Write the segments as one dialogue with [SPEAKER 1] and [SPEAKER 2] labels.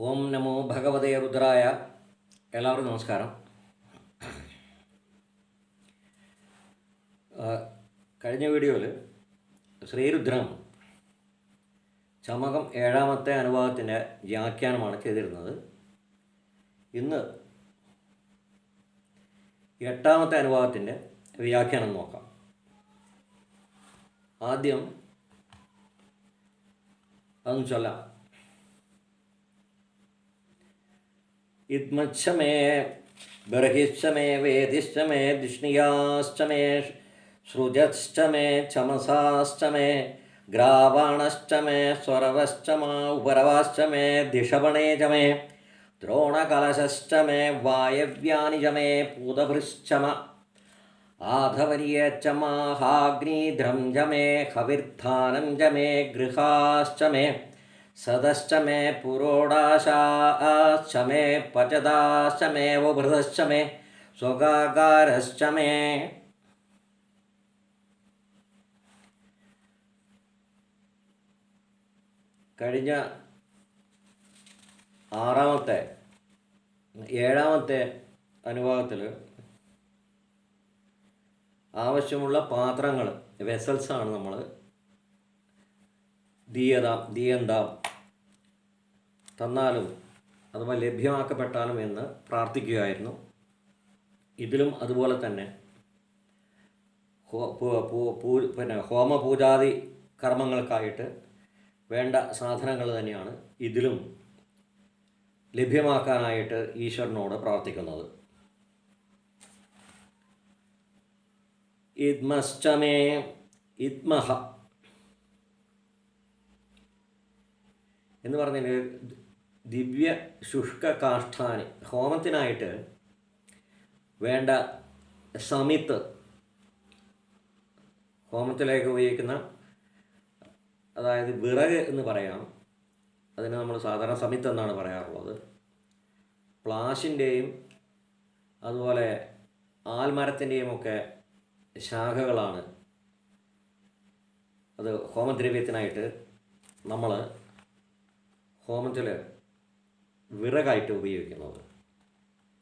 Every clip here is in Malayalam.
[SPEAKER 1] ഓം നമോ ഭഗവതേ രുദ്രായ. എല്ലാവർക്കും നമസ്കാരം. കഴിഞ്ഞ വീഡിയോയിൽ ശ്രീരുദ്രം ചമകം ഏഴാമത്തെ അനുഭാവത്തിന്റെ വ്യാഖ്യാനമാണ് ചെയ്തിരുന്നത്. ഇന്ന് എട്ടാമത്തെ അനുഭാവത്തിന്റെ വ്യാഖ്യാനം നോക്കാം. ആദ്യം അതൊന്നും ചൊല്ലാം. ഇദ്മച്ഛ മേ ബർഹിശ്ച മേ വേദിശ്ച മേ ധിഷ്ണിയാശ്ച മേ സൃജശ്ച മേ ചമസാശ്ച മേ ഗ്രാവാണശ്ച മേ സ്വരവശ്ച മാ ഉപരവാശ്ച മേ ധിഷവണേ ച മേ ദ്രോണകലശശ്ച മേ വായവ്യാനി ച മേ പൂതഭൃശ്ച മ ആധവരീയച്ച മാഹാഗ്നിധ്രം ച മേ ഹവിർധാനം ച മേ ഗൃഹാശ്ച മേ സദശ്ച മേ പുരോടാശാശ്ച മേ മേ കഴിഞ്ഞ ആറാമത്തെ ഏഴാമത്തെ അനുഭാവത്തിൽ ആവശ്യമുള്ള പാത്രങ്ങൾ വെസൽസാണ് നമ്മൾ ദീയതാം ദീയന്താം തന്നാലും അഥവാ ലഭ്യമാക്കപ്പെട്ടാലും എന്ന് പ്രാർത്ഥിക്കുകയായിരുന്നു. ഇതിലും അതുപോലെ തന്നെ പിന്നെ ഹോമപൂജാതി കർമ്മങ്ങൾക്കായിട്ട് വേണ്ട സാധനങ്ങൾ തന്നെയാണ് ഇതിലും ലഭ്യമാക്കാനായിട്ട് ഈശ്വരനോട് പ്രാർത്ഥിക്കുന്നത്. ഇദ്മശ്ചമേ ഇദ്മഹ എന്ന് പറഞ്ഞാൽ ദിവ്യ ശുഷ്ക കാഷ്ഠാനി. ഹോമത്തിനായിട്ട് വേണ്ട സമിത്ത് ഹോമത്തിലേക്ക് ഉപയോഗിക്കുന്ന അതായത് വിറക് എന്ന് പറയാം. അതിന് നമ്മൾ സാധാരണ സമിത്ത് എന്നാണ് പറയാറുള്ളത്. പ്ലാഷിന്റെയും അതുപോലെ ആൽമരത്തിന്റെയും ഒക്കെ ശാഖകളാണ്. അത് ഹോമദ്രവ്യത്തിനായിട്ട് നമ്മൾ ഹോമത്തിൽ വിറകായിട്ട് ഉപയോഗിക്കുന്നത്.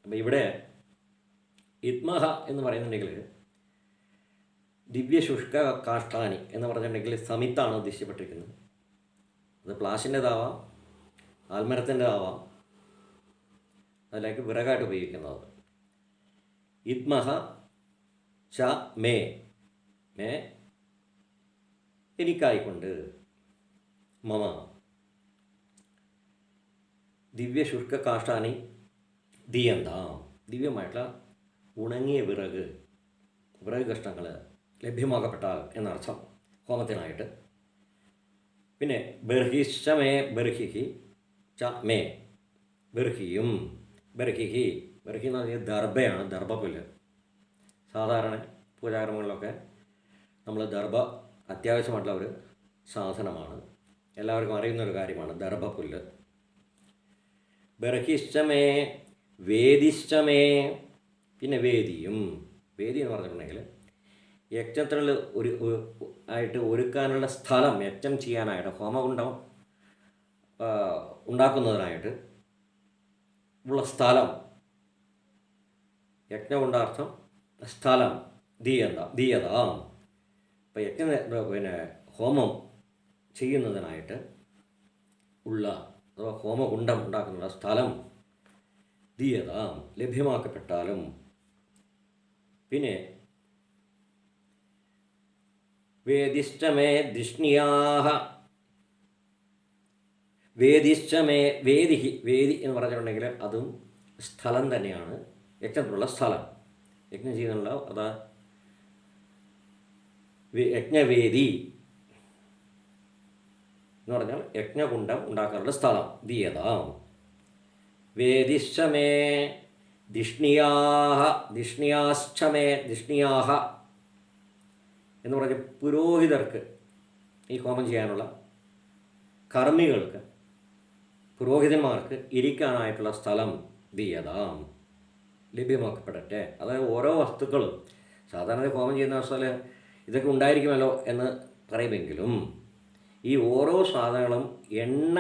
[SPEAKER 1] അപ്പം ഇവിടെ ഇത്മഹ എന്ന് പറയുന്നുണ്ടെങ്കിൽ ദിവ്യ ശുഷ്ക കാഷ്ടാനി എന്ന് പറഞ്ഞിട്ടുണ്ടെങ്കിൽ സമിത്താണ് ഉദ്ദേശിക്കപ്പെട്ടിരിക്കുന്നത്. അത് പ്ലാഷിന്റെതാവാം ആൽമരത്തിന്റെതാവാം അതിലേക്ക് വിറകായിട്ട് ഉപയോഗിക്കുന്നത്. ഇത്മഹ ച മേ മേ എനിക്കായിക്കൊണ്ട് മമ. ദിവ്യ ശുഷ്ക കാഷ്ടാനി ദീയന്താം. ദിവ്യമായിട്ടുള്ള ഉണങ്ങിയ വിറക് വിറക് കഷ്ണങ്ങൾ ലഭ്യമാക്കപ്പെട്ടാൽ എന്നർത്ഥം ഹോമത്തിനായിട്ട്. പിന്നെ ബർഹിശമേ ബർഹിഹി ച മേ ബർഹിയും ബർഹിഹി ബർഹി എന്ന് പറഞ്ഞാൽ ദർഭയാണ് ദർഭപ്പുല്ല്. സാധാരണ പൂജാകർമ്മങ്ങളിലൊക്കെ നമ്മൾ ദർഭ അത്യാവശ്യമായിട്ടുള്ള ഒരു സാധനമാണ്. എല്ലാവർക്കും അറിയുന്ന ഒരു കാര്യമാണ് ദർഭപ്പുല്ല്. ബർഹിശ്ചമേ വേദിശ്ചമേ പിന്നെ വേദിയും. വേദി എന്ന് പറഞ്ഞിട്ടുണ്ടെങ്കിൽ യജ്ഞത്തിൽ ഒരു ആയിട്ട് ഒരുക്കാനുള്ള സ്ഥലം യജ്ഞം ചെയ്യാനായിട്ട് ഹോമകുണ്ഡം ആ, ഉണ്ടാക്കുന്നതിനായിട്ട് ഉള്ള സ്ഥലം. യജ്ഞകുണ്ടാർത്ഥം സ്ഥലം ദീയത ദീയത. ഇപ്പം യജ്ഞ പിന്നെ ഹോമം ചെയ്യുന്നതിനായിട്ട് ഉള്ള അഥവാ ഹോമകുണ്ടം ഉണ്ടാക്കുന്ന സ്ഥലം ദീയതാം ലഭ്യമാക്കപ്പെട്ടാലും പിന്നെ വേദിഷ്ടമേ ധിഷ്ണിയാഹ വേദിഷ്ടമേ വേദിഹി വേദി എന്ന് പറഞ്ഞിട്ടുണ്ടെങ്കിൽ അതും സ്ഥലം തന്നെയാണ്. യജ്ഞത്തിനുള്ള സ്ഥലം. യജ്ഞം ചെയ്യുന്നുള്ള അതാ യജ്ഞവേദി എന്ന് പറഞ്ഞാൽ യജ്ഞകുണ്ഡം ഉണ്ടാക്കാനുള്ള സ്ഥലം. ദീയതാം വേദിശ്ചമേ ധിഷ്ണിയാഹ ധിഷ്ണിയാശ്ചമേ ധിഷ്ണിയാഹ എന്ന് പറഞ്ഞ പുരോഹിതർക്ക് ഈ ഹോമം ചെയ്യാനുള്ള കർമ്മികൾക്ക് പുരോഹിതന്മാർക്ക് ഇരിക്കാനായിട്ടുള്ള സ്ഥലം ദീയതാം ലഭ്യമാക്കപ്പെടട്ടെ. അതായത് ഓരോ വസ്തുക്കളും സാധാരണ ഹോമം ചെയ്യുന്ന അവസ്ഥയിൽ ഇതൊക്കെ ഉണ്ടായിരിക്കുമല്ലോ എന്ന് പറയുമെങ്കിലും ഈ ഓരോ സാധനങ്ങളും എണ്ണ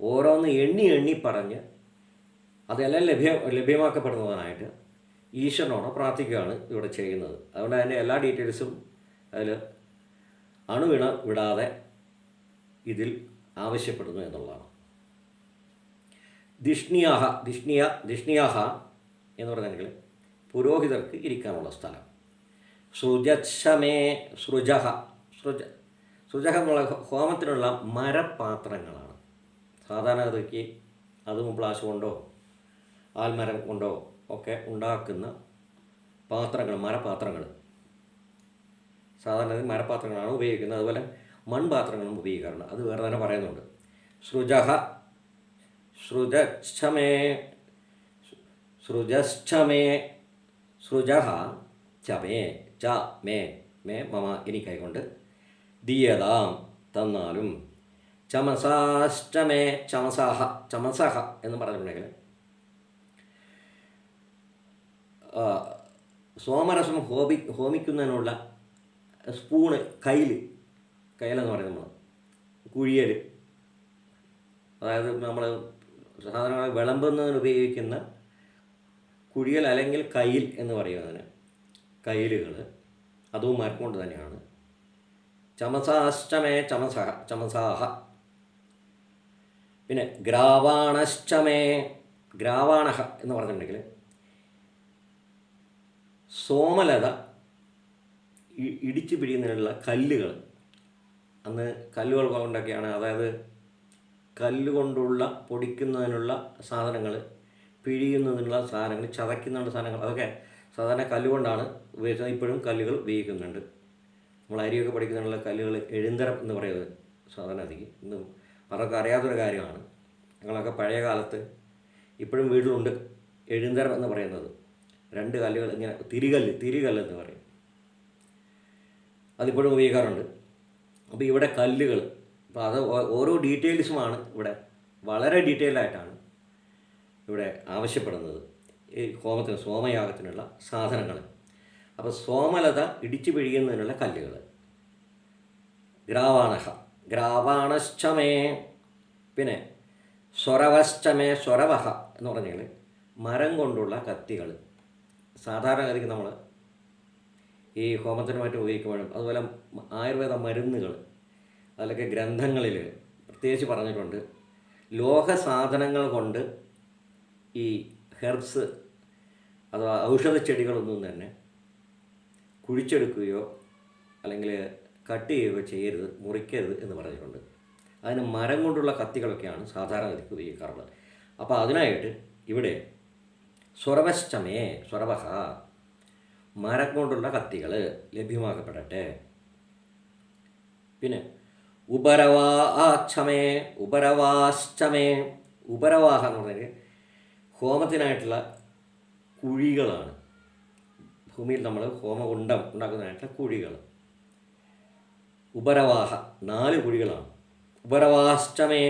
[SPEAKER 1] ഓരോന്ന് എണ്ണി എണ്ണി പറഞ്ഞ് അതെല്ലാം ലഭ്യ ലഭ്യമാക്കപ്പെടുന്നതിനായിട്ട് ഈശ്വരനോട് പ്രാർത്ഥിക്കുകയാണ് ഇവിടെ ചെയ്യുന്നത്. അതുകൊണ്ട് തന്നെ എല്ലാ ഡീറ്റെയിൽസും അതിൽ അണുവിണ വിടാതെ ഇതിൽ ആവശ്യപ്പെടുന്നു എന്നുള്ളതാണ്. ദിഷ്ണിയാഹ ദിഷ്ണിയ ദിഷ്ണിയാഹ എന്ന് പറഞ്ഞെങ്കിൽ പുരോഹിതർക്ക് ഇരിക്കാനുള്ള സ്ഥലം. സൃജക്ഷമേ സൃജഹ സൃജ സൃജഹ എന്നുള്ള ഹോമത്തിനുള്ള മരപാത്രങ്ങളാണ്. സാധാരണഗതിക്ക് അതും പ്ലാസ് കൊണ്ടോ ആൽമരം കൊണ്ടോ ഒക്കെ ഉണ്ടാക്കുന്ന പാത്രങ്ങൾ മരപാത്രങ്ങൾ. സാധാരണ മരപാത്രങ്ങളാണ് ഉപയോഗിക്കുന്നത്. അതുപോലെ മൺപാത്രങ്ങളും ഉപയോഗിക്കാറുണ്ട്. അത് വേറെ തന്നെ പറയുന്നുണ്ട്. സൃജഹ സൃജക്ഷമേ സൃജക്ഷമേ സൃജഹ ചമേ ച മേ മേ മമ എനിക്കായിക്കൊണ്ട് ദീയതാം തന്നാലും ചമസാഷ്ടമേ ചമസാഹ ചമസഹ എന്ന് പറഞ്ഞിട്ടുണ്ടെങ്കിൽ സോമരസം ഹോമി ഹോമിക്കുന്നതിനുള്ള സ്പൂണ് കയ്യിൽ കയ്യിലെന്ന് പറയുന്നത് നമ്മൾ കുഴിയൽ അതായത് നമ്മൾ സാധാരണ വിളമ്പുന്നതിന് ഉപയോഗിക്കുന്ന കുഴിയൽ അല്ലെങ്കിൽ കയ്യിൽ എന്ന് പറയുന്നതിന് കയ്യിലുകൾ അതും മരം കൊണ്ട് തന്നെയാണ് മേ ചമസ ചമസാഹ. പിന്നെ ഗ്രാവാണഷ്ടമേ ഗ്രാവാണഹ എന്ന് പറഞ്ഞിട്ടുണ്ടെങ്കിൽ സോമലത ഇടിച്ചു പിടിയുന്നതിനുള്ള കല്ലുകൾ. അന്ന് കല്ലുകൾ കൊണ്ടൊക്കെയാണ് അതായത് കല്ലുകൊണ്ടുള്ള പൊടിക്കുന്നതിനുള്ള സാധനങ്ങൾ പിഴിയുന്നതിനുള്ള സാധനങ്ങൾ ചതയ്ക്കുന്നതിനുള്ള സാധനങ്ങൾ അതൊക്കെ സാധാരണ കല്ലുകൊണ്ടാണ് ഉപയോഗിച്ചത്. ഇപ്പോഴും കല്ലുകൾ ഉപയോഗിക്കുന്നുണ്ട്. നമ്മൾ അരിയൊക്കെ പഠിക്കുന്നതിനുള്ള കല്ലുകൾ എഴുന്തരം എന്ന് പറയുന്നത് സാധാരണ അതിക്ക് ഇന്നും പലർക്കും അറിയാത്തൊരു കാര്യമാണ്. ഞങ്ങളൊക്കെ പഴയ കാലത്ത് ഇപ്പോഴും വീട്ടിലുണ്ട് എഴുന്തരം എന്ന് പറയുന്നത്. രണ്ട് കല്ലുകൾ ഇങ്ങനെ തിരികല്ല് തിരികല്ല് എന്ന് പറയും. അതിപ്പോഴും ഉപയോഗിക്കാറുണ്ട്. അപ്പോൾ ഇവിടെ കല്ലുകൾ അപ്പോൾ അത് ഓരോ ഡീറ്റെയിൽസുമാണ് ഇവിടെ. വളരെ ഡീറ്റെയിൽ ആയിട്ടാണ് ഇവിടെ ആവശ്യപ്പെടുന്നത്. ഈ ഹോമത്തിന് സോമയാഗത്തിനുള്ള സാധനങ്ങൾ. അപ്പോൾ സോമലത ഇടിച്ചു പിഴിയുന്നതിനുള്ള കല്ലുകൾ. ഗ്രാവാണഹ. ഗ്രാവാണശ്ചമേ. പിന്നെ സ്വരവശ്ചമേ സ്വരവഹ എന്ന് പറഞ്ഞാൽ മരം കൊണ്ടുള്ള കത്തികൾ. സാധാരണഗതിക്ക് നമ്മൾ ഈ ഹോമത്തിന് മറ്റും ഉപയോഗിക്കുമ്പോഴും അതുപോലെ ആയുർവേദ മരുന്നുകൾ അതിലൊക്കെ ഗ്രന്ഥങ്ങളിൽ പ്രത്യേകിച്ച് പറഞ്ഞിട്ടുണ്ട്. ലോഹ സാധനങ്ങൾ കൊണ്ട് ഈ ഹെർബ്സ് അഥവാ ഔഷധ ചെടികളൊന്നും തന്നെ കുഴിച്ചെടുക്കുകയോ അല്ലെങ്കിൽ കട്ട് ചെയ്യുകയോ ചെയ്യരുത് മുറിക്കരുത് എന്ന് പറഞ്ഞിട്ടുണ്ട്. അതിന് മരം കൊണ്ടുള്ള കത്തികളൊക്കെയാണ് സാധാരണ ഗതിക്ക് ഉപയോഗിക്കാറുള്ളത്. അപ്പോൾ അതിനായിട്ട് ഇവിടെ സ്വറവശ്ചമേ സ്വറവഹ മരം കൊണ്ടുള്ള കത്തികൾ ലഭ്യമാക്കപ്പെടട്ടെ. പിന്നെ ഉപരവാച്ചമേ ഉപരവാശ്ചമേ ഉപരവാഹ എന്ന് പറഞ്ഞാൽ ഹോമത്തിനായിട്ടുള്ള കുഴികളാണ്. ഭൂമിയിൽ നമ്മൾ ഹോമകുണ്ടം ഉണ്ടാക്കുന്നതായിട്ടുള്ള കുഴികൾ. ഉപരവാഹ നാല് കുഴികളാണ്. ഉപരവാഷ്ടമേ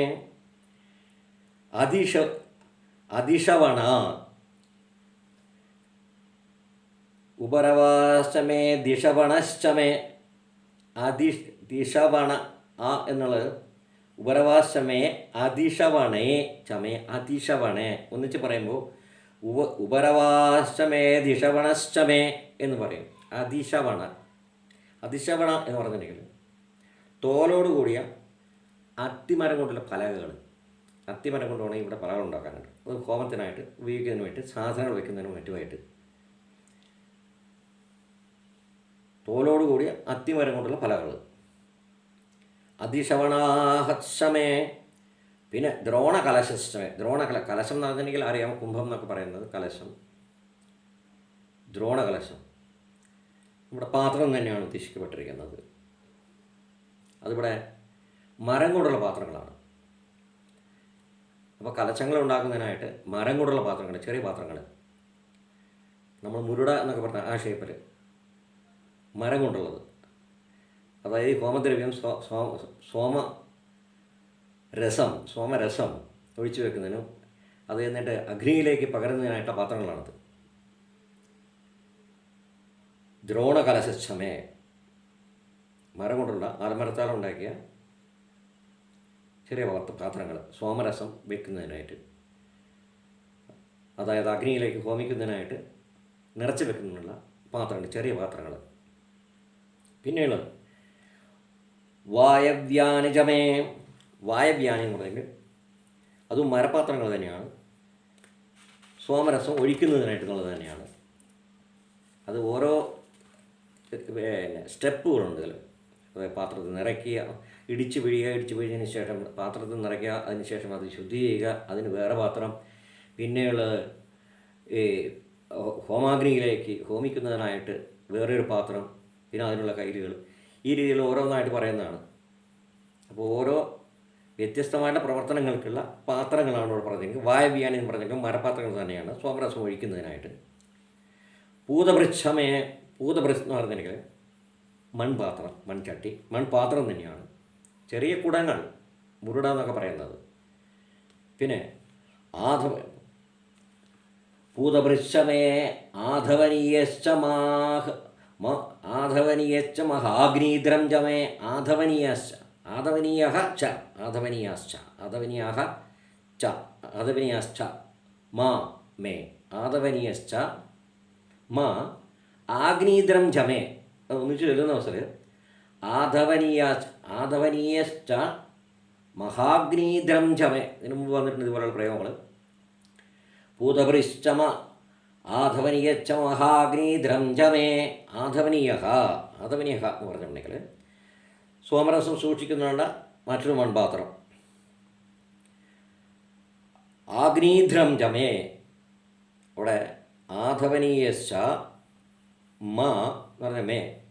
[SPEAKER 1] അതിഷ അതിഷവണ ഉപരവാഷ്ടമേ ദിഷവണശ്ചമേ അതി ദിഷവണ ആ എന്നുള്ളത് ഉപരവാഷ്ടമേ അതിഷവണേ ചമേ അതിഷവണേ ഒന്നിച്ച് പറയുമ്പോൾ ഉപ ഉപരവാശ്ചമേ ദിഷവണശ്ചമേ എന്ന് പറയും. അതിശവണ. അതിശവണ എന്ന് പറഞ്ഞിട്ടുണ്ടെങ്കിൽ തോലോട് കൂടിയ അത്തിമരം കൊണ്ടുള്ള പലകകൾ അത്തിമരം കൊണ്ട് വേണമെങ്കിൽ ഇവിടെ പലകൾ ഉണ്ടാക്കാനുണ്ട്. അത് ഹോമത്തിനായിട്ട് വേണ്ടി സാധനങ്ങൾ വയ്ക്കുന്നതിനും മറ്റുമായിട്ട് തോലോട് കൂടിയ അത്തിമരം കൊണ്ടുള്ള പലകൾ. അതിശവണാഹത്സമേ പിന്നെ ദ്രോണ കലശ ദ്രോണ കല കലശം എന്ന് പറഞ്ഞിട്ടുണ്ടെങ്കിൽ അറിയാം കുംഭം എന്നൊക്കെ പറയുന്നത് കലശം. ദ്രോണ കലശം. നമ്മുടെ പാത്രം തന്നെയാണ് ഉദ്ദേശിക്കപ്പെട്ടിരിക്കുന്നത്. അതിവിടെ മരം കൊണ്ടുള്ള പാത്രങ്ങളാണ്. അപ്പോൾ കലശങ്ങൾ ഉണ്ടാക്കുന്നതിനായിട്ട് മരം കൊണ്ടുള്ള പാത്രങ്ങൾ ചെറിയ പാത്രങ്ങൾ. നമ്മൾ മുരുട എന്നൊക്കെ പറഞ്ഞ ആ ഷേപ്പിൽ മരം കൊണ്ടുള്ളത് അതായത് ഈ ഹോമദ്രവ്യം സോ- സോമ രസം സോമരസം ഒഴിച്ചു വെക്കുന്നതിനും അത് എന്നിട്ട് അഗ്നിയിലേക്ക് പകരുന്നതിനായിട്ട പാത്രങ്ങളാണത്. ദ്രോണകലശമേ മരം കൊണ്ടുള്ള ആൽമരത്താൽ ഉണ്ടാക്കിയ ചെറിയ പാത്ര പാത്രങ്ങൾ സോമരസം വെക്കുന്നതിനായിട്ട്. അതായത് അഗ്നിയിലേക്ക് ഹോമിക്കുന്നതിനായിട്ട് നിറച്ച് വെക്കുന്നതിനുള്ള പാത്രങ്ങൾ ചെറിയ പാത്രങ്ങൾ. പിന്നെയുള്ളത് വായവ്യാനിജമേ. വായവ്യാനി എന്ന് പറയുന്നത് അതും മരപാത്രങ്ങൾ തന്നെയാണ്. സോമരസം ഒഴിക്കുന്നതിനായിട്ടുള്ളത് തന്നെയാണ്. അത് ഓരോ പിന്നെ സ്റ്റെപ്പുകളുണ്ട് അതായത് പാത്രത്തിൽ നിറയ്ക്കുക ഇടിച്ച് പിഴിയുക ഇടിച്ച് പിഴിഞ്ഞതിന് ശേഷം പാത്രത്തിൽ നിറയ്ക്കുക അതിന് ശേഷം അത് ശുദ്ധി ചെയ്യുക അതിന് വേറെ പാത്രം. പിന്നെയുള്ളത് ഈ ഹോമാഗ്നിയിലേക്ക് ഹോമിക്കുന്നതിനായിട്ട് വേറൊരു പാത്രം പിന്നെ അതിനുള്ള കയ്യിലുകൾ ഈ രീതിയിൽ ഓരോന്നായിട്ട് പറയുന്നതാണ്. അപ്പോൾ ഓരോ വ്യത്യസ്തമായിട്ട് പ്രവർത്തനങ്ങൾക്കുള്ള പാത്രങ്ങളാണ് ഇവിടെ പറഞ്ഞിരിക്കുന്നത്. വായവ്യാനി എന്ന് പറഞ്ഞിട്ടും മരപാത്രങ്ങൾ തന്നെയാണ്. സോമരസം ഒഴിക്കുന്നതിനായിട്ട്. പൂതവൃക്ഷമേ പൂതവൃക്ഷം എന്ന് പറഞ്ഞെങ്കിൽ മൺപാത്രം മൺചട്ടി മൺപാത്രം തന്നെയാണ്. ചെറിയ കുടങ്ങൾ മുരുട എന്നൊക്കെ പറയുന്നത്. പിന്നെ ആധവ പൂതവൃക്ഷമേ ആധവനീയശ്ച മാഹ ആധവനീയശ്ച മഹാഗ്നീദ്രം ആധവനീയശ്ച. ആധവനീയ ച ആധവനീയാശ്ച ആധവനീയാഹ ച ആധവനീയാശ്ച മാ മേ ആധവനീയശ്ച മാ ആഗ്നീദ്രം ജമേ ഒന്നിച്ച് ചൊല്ലുന്ന അവസരം. ആധവനീയ ആധവനീയശ്ച മഹാഗ്നീദ്രം ജമേ ഇതിനു മുമ്പ് വന്നിട്ടുണ്ട് ഇതുപോലുള്ള പ്രയോഗങ്ങൾ പൂതപരിശ്ചമ ആധവനീയച്ച മഹാഗ്നീദ്രം ജമേ ആധവനീയ ആധവനീയ എന്ന് പറഞ്ഞിട്ടുണ്ടെങ്കിൽ സോമരസം സൂക്ഷിക്കുന്നുണ്ട് മറ്റൊരു മൺപാത്രം. ആഗ്നീധ്രം ചമേ അവിടെ ആധവനീയശ്ച മ എന്ന് പറഞ്ഞ മേ.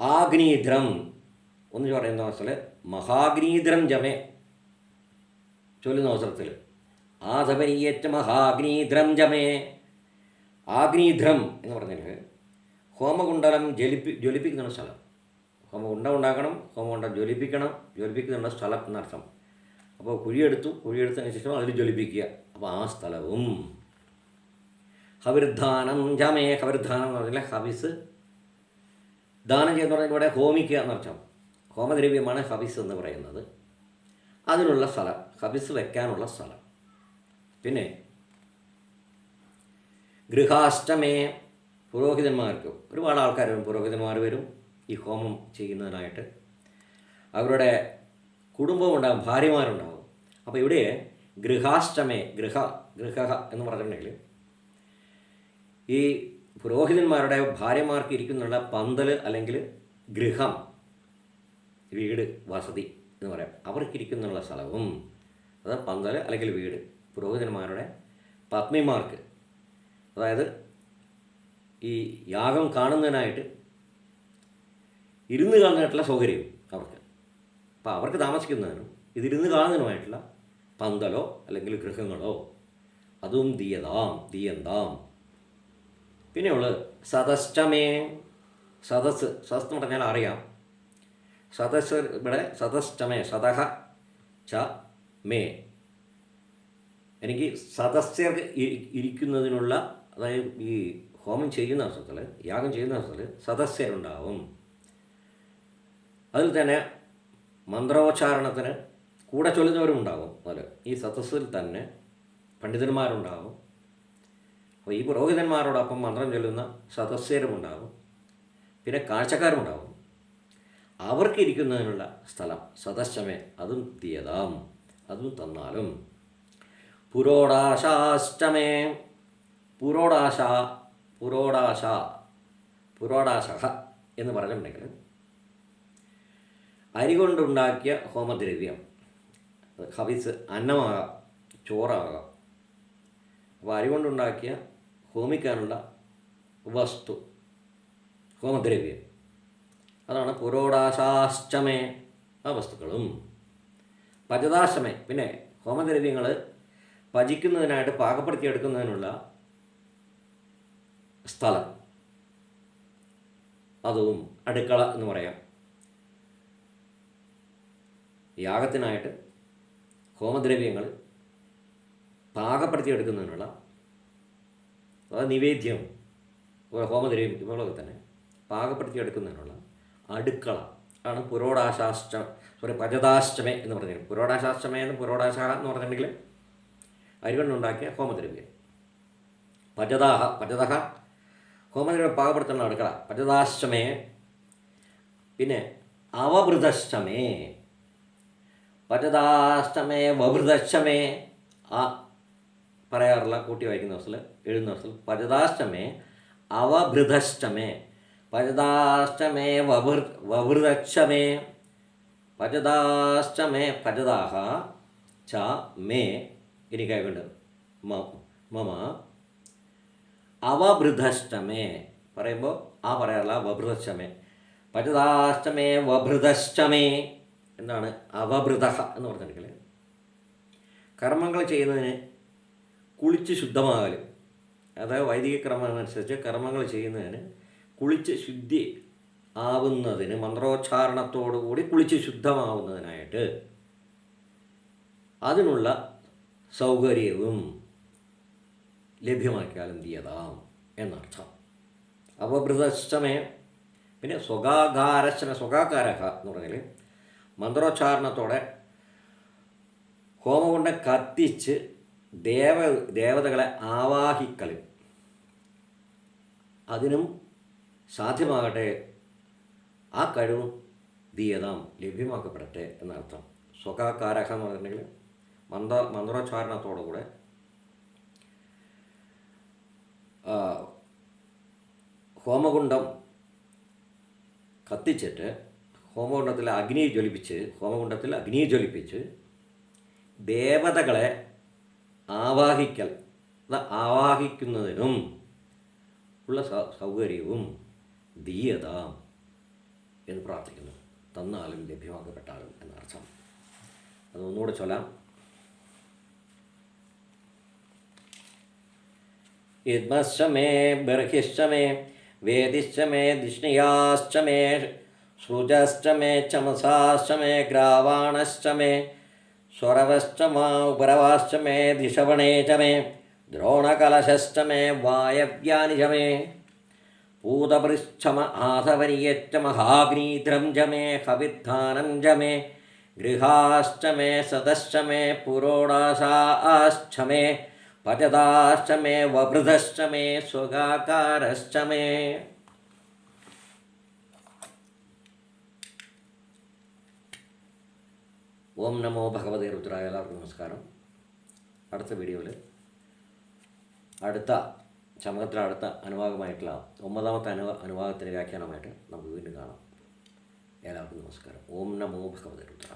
[SPEAKER 1] ആഗ്നീധ്രം. ഒന്ന് പറയുന്ന അവസരത്തിൽ മഹാഗ്നീധ്രം ജമേ. ചൊല്ലുന്ന അവസരത്തിൽ. ആധവനീയറ്റ മഹാഗ്നീധ്രം ജമേ. ആഗ്നീധ്രം എന്ന് പറഞ്ഞാൽ ഹോമകുണ്ടലം ജ്വലിപ്പി ജ്വലിപ്പിക്കുന്ന സ്ഥലം. ഹോമകുണ്ടം ഉണ്ടാക്കണം ഹോമകുണ്ടം ജ്വലിപ്പിക്കണം. ജ്വലിപ്പിക്കുന്നുള്ള സ്ഥലം എന്നർത്ഥം അപ്പോൾ കുഴിയെടുത്തു കുഴിയെടുത്തതിന് ശേഷം അതിൽ ജ്വലിപ്പിക്കുക. അപ്പോൾ ആ സ്ഥലവും. ഹവിർദാനം ജമേ ഹവിർദാനം എന്ന് പറഞ്ഞാൽ ഹവിസ്. ദാനം ചെയ്യുന്ന പറഞ്ഞാൽ ഇവിടെ ഹോമിക്കുക എന്നർത്ഥം ഹോമദ്രവ്യമാണ് ഹവിസ് എന്ന് പറയുന്നത്. അതിനുള്ള സ്ഥലം ഹവിസ് വെക്കാനുള്ള സ്ഥലം. പിന്നെ ഗൃഹാഷ്ടമേ പുരോഹിതന്മാർക്ക് ഒരുപാട് ആൾക്കാർ വരും പുരോഹിതന്മാർ വരും. ഈ ഹോമം ചെയ്യുന്നതിനായിട്ട് അവരുടെ കുടുംബം ഉണ്ടാകും ഭാര്യമാരുണ്ടാകും അപ്പോൾ ഇവിടെ ഗൃഹാഷ്ടമേ ഗൃഹ ഗൃഹ എന്ന് പറഞ്ഞിട്ടുണ്ടെങ്കിൽ ഈ പുരോഹിതന്മാരുടെ ഭാര്യമാർക്ക് ഇരിക്കുന്നുള്ള പന്തൽ അല്ലെങ്കിൽ ഗൃഹം വീട് വസതി എന്ന് പറയാം. അവർക്കിരിക്കുന്നുള്ള സ്ഥലവും അത് പന്തൽ അല്ലെങ്കിൽ വീട് പുരോഹിതന്മാരുടെ പത്നിമാർക്ക്. അതായത് ഈ യാഗം കാണുന്നതിനായിട്ട് ഇരുന്ന് കാണാനായിട്ടുള്ള സൗകര്യം അവർക്ക്. അപ്പോൾ അവർക്ക് താമസിക്കുന്നതിനും ഇതിരുന്ന് കാണുന്നതിനുമായിട്ടുള്ള പന്തലോ അല്ലെങ്കിൽ ഗൃഹങ്ങളോ അതും ദീയതാം ദീയന്താം. പിന്നെയുള്ളത് സദസ്റ്റമേ സദസ് സദസ് എന്ന് പറഞ്ഞാൽ അറിയാം. സദസ് ഇവിടെ സദസ്റ്റമേ സതഹ ച മേ. എനിക്ക് സദസ്യർ ഇരിക്കുന്നതിനുള്ള അതായത് ഈ ഹോമം ചെയ്യുന്ന അവസരത്തിൽ യാഗം ചെയ്യുന്ന അവസരത്തിൽ സദസ്യരുണ്ടാവും. അതിൽ തന്നെ മന്ത്രോച്ചാരണത്തിന് കൂടെ ചൊല്ലുന്നവരും ഉണ്ടാകും അതിൽ. ഈ സദസ്സിൽ തന്നെ പണ്ഡിതന്മാരുണ്ടാകും അപ്പോൾ ഈ പുരോഹിതന്മാരോടൊപ്പം മന്ത്രം ചൊല്ലുന്ന സദസ്യരുമുണ്ടാകും പിന്നെ കാഴ്ചക്കാരുമുണ്ടാകും അവർക്കിരിക്കുന്നതിനുള്ള സ്ഥലം സദസ്യമേ. അതും തീയതാം അതും തന്നാലും. പുരോടാശാഷ്ടമേ പുരോടാശ. പുരോടാശ. പുരോടാശ എന്ന് പറഞ്ഞിട്ടുണ്ടെങ്കിൽ അരി കൊണ്ടുണ്ടാക്കിയ ഹോമദ്രവ്യം ഹവിസ് അന്നമാകാം ചോറാകാം. അപ്പോൾ അരി കൊണ്ടുണ്ടാക്കിയ ഹോമിക്കാനുള്ള വസ്തു ഹോമദ്രവ്യം. അതാണ് പുരോടാശാശ്ചമേ ആ വസ്തുക്കളും. പചതാശ്രമേ പിന്നെ ഹോമദ്രവ്യങ്ങൾ പചിക്കുന്നതിനായിട്ട് പാകപ്പെടുത്തിയെടുക്കുന്നതിനുള്ള സ്ഥലം. അതും അടുക്കള എന്ന് പറയാം. യാഗത്തിനായിട്ട് ഹോമദ്രവ്യങ്ങൾ പാകപ്പെടുത്തിയെടുക്കുന്നതിനുള്ള അതായത് നിവേദ്യം ഹോമദ്രവ്യം ഇവകളൊക്കെ തന്നെ പാകപ്പെടുത്തിയെടുക്കുന്നതിനുള്ള അടുക്കള ആണ് പുരോടാശാഷ്ട സോറി പജതാഷ്ടമേ എന്ന് പറഞ്ഞിട്ട് പുരോടാശാഷ്ടമേ എന്ന് പുരോടാശ എന്ന് പറഞ്ഞിട്ടുണ്ടെങ്കിൽ അരികൊണ്ടുണ്ടാക്കിയ ഹോമദ്രവ്യം. പജതാഹ പജതഹ ഹോമദ്രവ്യം പാകപ്പെടുത്തുന്ന അടുക്കള. പജതാഷ്ടമേ പിന്നെ അവഭൃതഷ്ടമേ പജതാഷ്ടമേ വവൃതക്ഷമേ ആ പറയാറുള്ള കൂട്ടി വായിക്കുന്ന ദിവസത്തിൽ എഴുതുന്ന ദിവസത്തിൽ പജതാഷ്ടമേ അവഭൃതഷ്ടമേ പജതാഷ്ടമേ വഭൃ വവൃതക്ഷമേ പജതാഷ്ടമേ പജതാഹ ച മേ. എനിക്കായിക്കൊണ്ട് മമ. അവഭൃതഷ്ടമേ പറയുമ്പോൾ ആ പറയാറുള്ള വഭൃതഷ്ടമേ പജതാഷ്ടമേ വഭൃതഷ്ടമേ എന്താണ്? അവഭൃത എന്ന് പറഞ്ഞിട്ടുണ്ടെങ്കിൽ കർമ്മങ്ങൾ ചെയ്യുന്നതിന് കുളിച്ച് ശുദ്ധമാകൽ അതായത് വൈദിക ക്രമം കർമ്മങ്ങൾ ചെയ്യുന്നതിന് കുളിച്ച് ശുദ്ധി ആവുന്നതിന് മന്ത്രോച്ചാരണത്തോടുകൂടി കുളിച്ച് ശുദ്ധമാവുന്നതിനായിട്ട് അതിനുള്ള സൗകര്യവും ലഭ്യമാക്കിയാലും തീയതാം എന്നർത്ഥം. അവഭൃതഷ്ടമേ പിന്നെ സ്വകാകാരശ്ചന സ്വകാകാരഹ എന്ന് പറഞ്ഞാൽ മന്ത്രോച്ചാരണത്തോടെ ഹോമകുണ്ടം കത്തിച്ച് ദേവ ദേവതകളെ ആവാഹിക്കലും. അതിനും സാധ്യമാകട്ടെ ആ കഴിവും ദീയതാം ലഭ്യമാക്കപ്പെടട്ടെ എന്നർത്ഥം. സ്വകാകാരഹ എന്ന് പറഞ്ഞിട്ടുണ്ടെങ്കിൽ മന്ത്ര മന്ത്രോച്ചാരണത്തോടുകൂടെ ഹോമകുണ്ടം കത്തിച്ചിട്ട് ഹോമകുണ്ടത്തിൽ അഗ്നിയെ ജ്വലിപ്പിച്ച് ഹോമകുണ്ടത്തിൽ അഗ്നിയെ ജ്വലിപ്പിച്ച് ദേവതകളെ ആവാഹിക്കൽ ആവാഹിക്കുന്നതിനും ഉള്ള സൗകര്യവും ദീയത എന്ന് പ്രാർത്ഥിക്കുന്നു. തന്നാലും ലഭ്യമാക്കപ്പെട്ടാലും എന്നർത്ഥം അത് ഒന്നുകൂടെ ചൊല്ലാം. യദ്മശ്ച ബർഹിശ്ശമേ വേദിശ്ശമേ മേ വേദിശ്ച മേ ധിഷ്ണിയാശ്ച മേ സൃജശ്ച മേ ചമസാശ്ച മേ ഗ്രാവാണശ്ച മേ സ്വരവശ്ച മാ ഉപരവാശ്ച മേ ദിശവണേ ച മേ ദ്രോണകലശശ്ച മേ വായവ്യാനി ച മേ പൂതപൃച്ഛമ ആധവനിയറ്റ മഹാഗ്നീദ്രം ച മേ ഹവിദ്ധാനം ച മേ ഗൃഹാശ്ച മേ സദശ്ച മേ പുരോടാശാശ്ച മേ പചതാശ്ച മേ വഭൃതശ്ച മേ സ്വകാകാരശ്ച മേ ഓം നമോ ഭഗവതേ രുദ്രായ എല്ലാവർക്കും നമസ്കാരം. അടുത്ത വീഡിയോയിൽ അടുത്ത ചമകത്തിലെ അടുത്ത അനുഭാഗമായിട്ടുള്ള ഒമ്പതാമത്തെ അനു അനുഭാഗത്തിന്റെ വ്യാഖ്യാനമായിട്ട് നമുക്ക് വീണ്ടും കാണാം. എല്ലാവർക്കും നമസ്കാരം. ഓം നമോ ഭഗവതേ രുദ്രായ.